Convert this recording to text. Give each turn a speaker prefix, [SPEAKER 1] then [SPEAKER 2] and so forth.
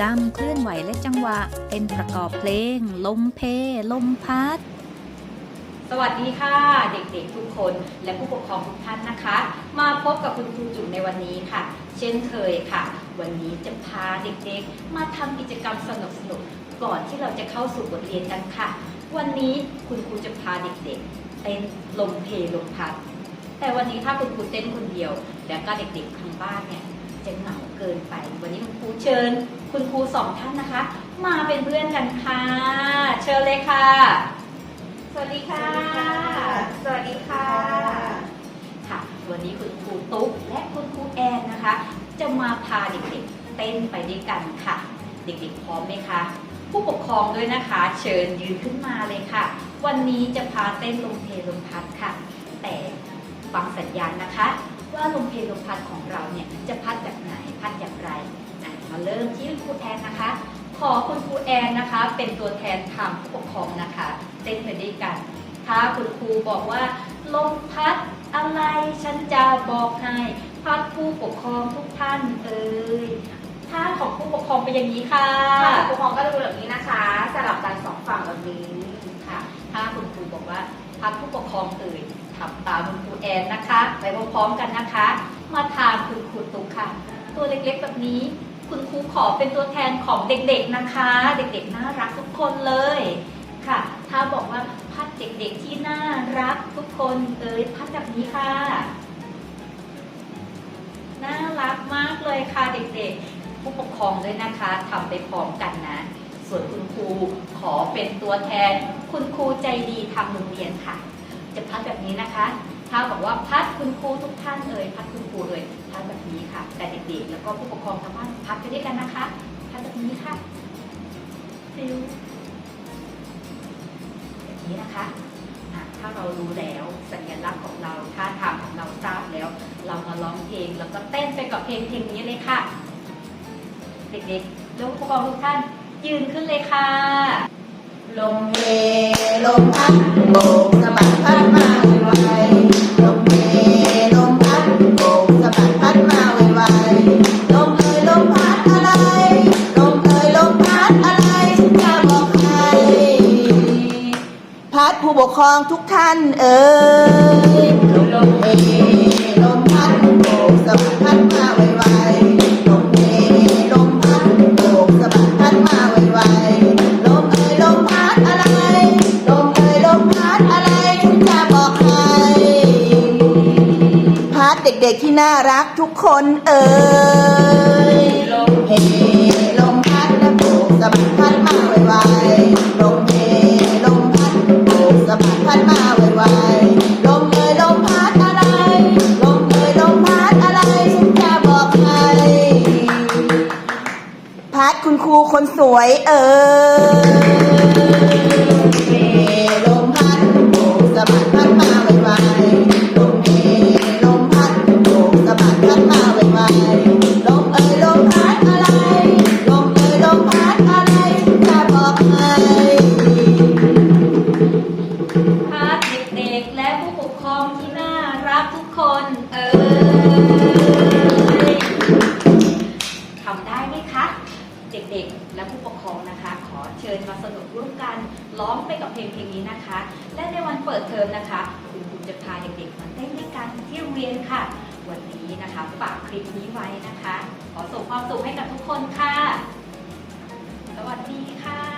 [SPEAKER 1] กรรมเคลื่อนไหวและจังหวะ เป็นประกอบเพลง ลมเพ ลมพัด
[SPEAKER 2] สวัสดีค่ะ เด็กๆทุกคนและผู้ปกครองทุกท่านนะคะ มาพบกับคุณครูจุ๋มในวันนี้ค่ะ เช่นเคยค่ะ วันนี้จะพาเด็กๆ มาทำกิจกรรมสนุกๆก่อนที่เราจะเข้าสู่บทเรียนกันค่ะ วันนี้คุณครูจะพาเด็กๆเต้นลมเพลลมพัด แต่วันนี้ถ้าคุณครูเต้นคนเดียว แล้วก็เด็กๆทางบ้านเนี่ย จะเหงาเกินไป วันนี้คุณครูเชิญ คุณครูสองท่านนะคะ มาเป็นเพื่อนกันค่ะ เชิญเลยค่ะ สวัสดีค่ะ
[SPEAKER 3] สวัสดีค่ะ
[SPEAKER 2] ค่ะ วันนี้คุณครูตุ๊กและคุณครูแอนนะคะ จะมาพาเด็กๆเต้นไปด้วยกันค่ะ เด็กๆพร้อมไหมคะ ผู้ปกครองด้วยนะคะ เชิญยืนขึ้นมาเลยค่ะ วันนี้จะพาเต้นลมเพลลมพัดค่ะ แต่ฟังสัญญาณนะคะ ว่าลมเพลลมพัดของเราเนี่ยจะพัดแบบไหนพัดอย่างไรอะมาเริ่มที่ครูแอนนะคะ ขอคุณครูแอนนะคะ เป็นตัวแทนทางผู้ปกครองนะคะเต้นไปด้วยกันถ้าคุณครูบอกว่าลมพัดอะไรฉันจะบอกให้พัดผู้ปกครองทุกท่านเอ่ยถ้าของผู้ปกครองเป็นอย่างนี้ค่ะ
[SPEAKER 3] ค่ะผู้ปกครองก็จะดูแบบนี้นะคะ สลับกัน น
[SPEAKER 2] นะคะ ไปพร้อมๆกันนะคะ มาทานคุณครูตุ๊กค่ะ ตัวเล็กๆแบบนี้ คุณครูขอเป็นตัวแทนของเด็กๆนะคะ เด็กๆน่ารักทุกคนเลยค่ะ ถ้าบอกว่าพัดเด็กๆที่น่ารักทุกคนเอ่ยพัดแบบนี้ค่ะ น่ารักมากเลยค่ะเด็กๆ ผู้ปกครองด้วยนะคะทำไปพร้อมกันนะส่วนคุณครูขอเป็นตัวแทน คุณครูใจดีทางโรงเรียนค่ะ จะพัดแบบนี้นะคะ ถ้าบอกว่าพัดคุณครูทุกท่านเอ่ยพัดคุณครูเอ่ยพัดแบบนี้ค่ะ แต่เด็กๆแล้วก็ผู้ปกครองทางบ้านพัดไปด้วยกันนะคะ พัดแบบนี้ค่ะฟิวแบบนี้นะคะะถ้าเรารู้แล้วสัญลักษณ์ของเราท่าทางของเราทราบแล้ว เรามาร้องเพลงแล้วก็เต้นไปกับเพลงเพลงนี้เลยค่ะ เด็กๆแล้วผู้ปกครองทุกท่านยืนขึ้นเลยค่ะ
[SPEAKER 3] ลมเพลมพัดโบ ผู้ปกครองทุกท่านเอ่ย เด็กๆที่น่ารักทุกคนเอ่ยลมเพลมพัดและโบกสะบัดพัดมาไวๆลมเพลมพัดโบกสะบัดพัดมาไวๆลมเอ่ยลมพัดอะไร ลมเอ่ยลมพัดอะไรฉันจะบอกใครพัดคุณครูคนสวยเอ่ย กัน
[SPEAKER 2] ร้องไปกับเพลงเพลงนี้นะคะ และในวันเปิดเทอมนะคะคุณครูจะพาเด็กๆมาเต้นด้วยกันที่โรงเรียนค่ะ วันนี้นะคะฝากคลิปนี้ไว้นะคะ ขอส่งความสุขให้กับทุกคนค่ะ สวัสดีค่ะ